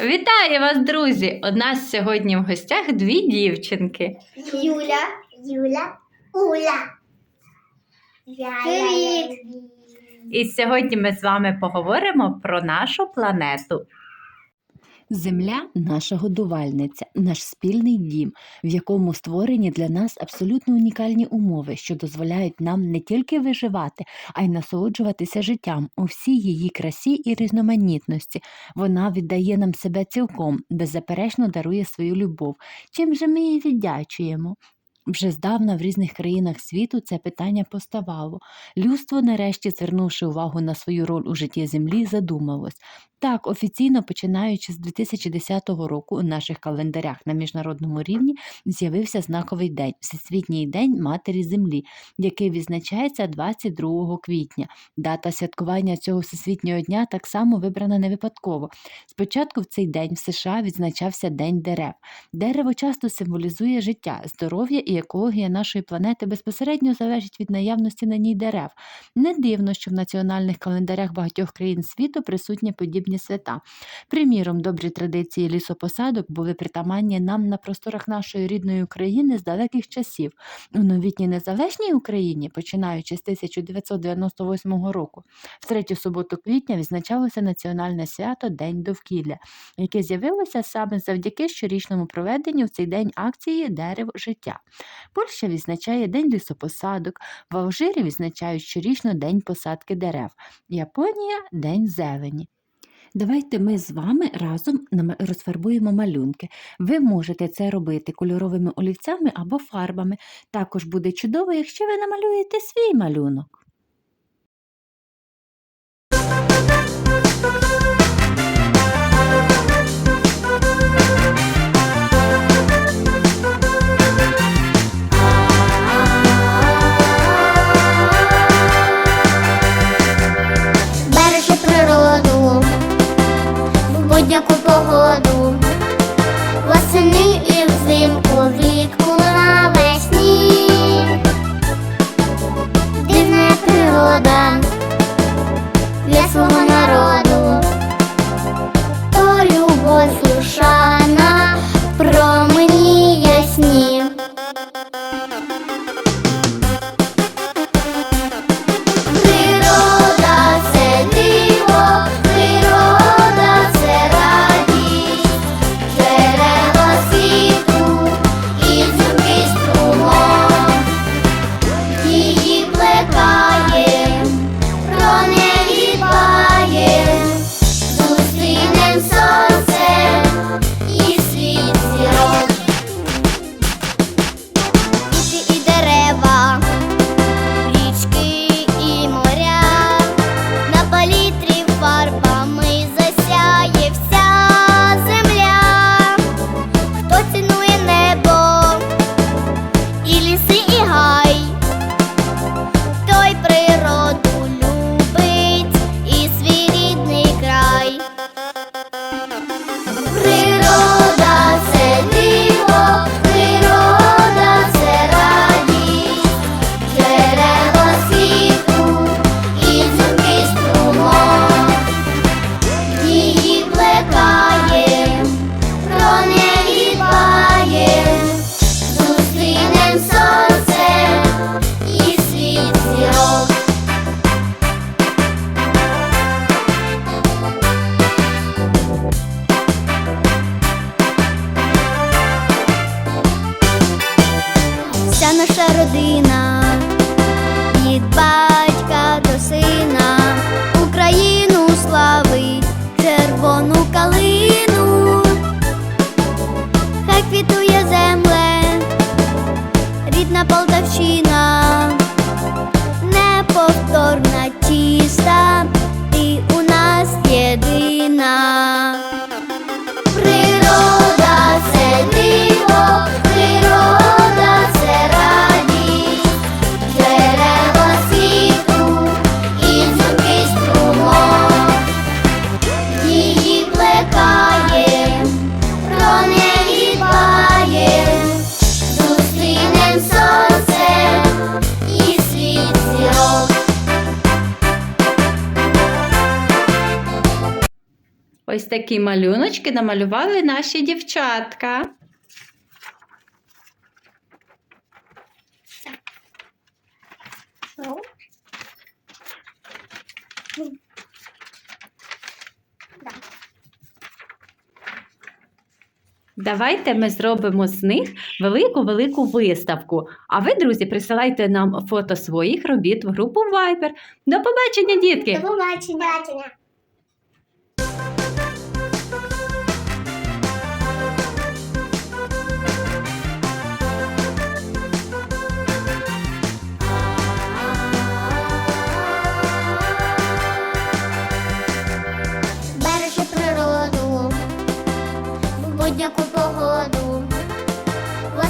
Вітаю вас, друзі! У нас сьогодні в гостях дві дівчинки. Юля. Юля. Уля. Привіт. І сьогодні ми з вами поговоримо про нашу планету. Земля наша годувальниця, наш спільний дім, в якому створені для нас абсолютно унікальні умови, що дозволяють нам не тільки виживати, а й насолоджуватися життям у всій її красі і різноманітності. Вона віддає нам себе цілком, беззаперечно дарує свою любов. Чим же ми її віддячуємо? Вже здавна в різних країнах світу це питання поставало. Людство, нарешті, звернувши увагу на свою роль у житті Землі, задумалось. Так, офіційно починаючи з 2010 року у наших календарях на міжнародному рівні з'явився знаковий день Всесвітній день Матері Землі, який відзначається 22 квітня. Дата святкування цього всесвітнього дня так само вибрана не випадково. Спочатку в цей день в США відзначався День дерев. Дерево часто символізує життя, здоров'я і екологія нашої планети безпосередньо залежить від наявності на ній дерев. Не дивно, що в національних календарях багатьох країн світу присутні подібні свята. Приміром, добрі традиції лісопосадок були притаманні нам на просторах нашої рідної України з далеких часів. У новітній незалежній Україні, починаючи з 1998 року, в третю суботу квітня відзначалося національне свято День довкілля, яке з'явилося саме завдяки щорічному проведенню в цей день акції Дерево життя. Польща відзначає День лісопосадок, в Алжирі відзначають щорічно День посадки дерев, Японія День зелені. Давайте ми з вами разом розфарбуємо малюнки. Ви можете це робити кольоровими олівцями або фарбами. Також буде чудово, якщо ви намалюєте свій малюнок. В наша родина. Від такі малюночки намалювали наші дівчатка. Давайте ми зробимо з них велику-велику виставку. А ви, друзі, присилайте нам фото своїх робіт в групу Viber. До побачення, дітки! До побачення.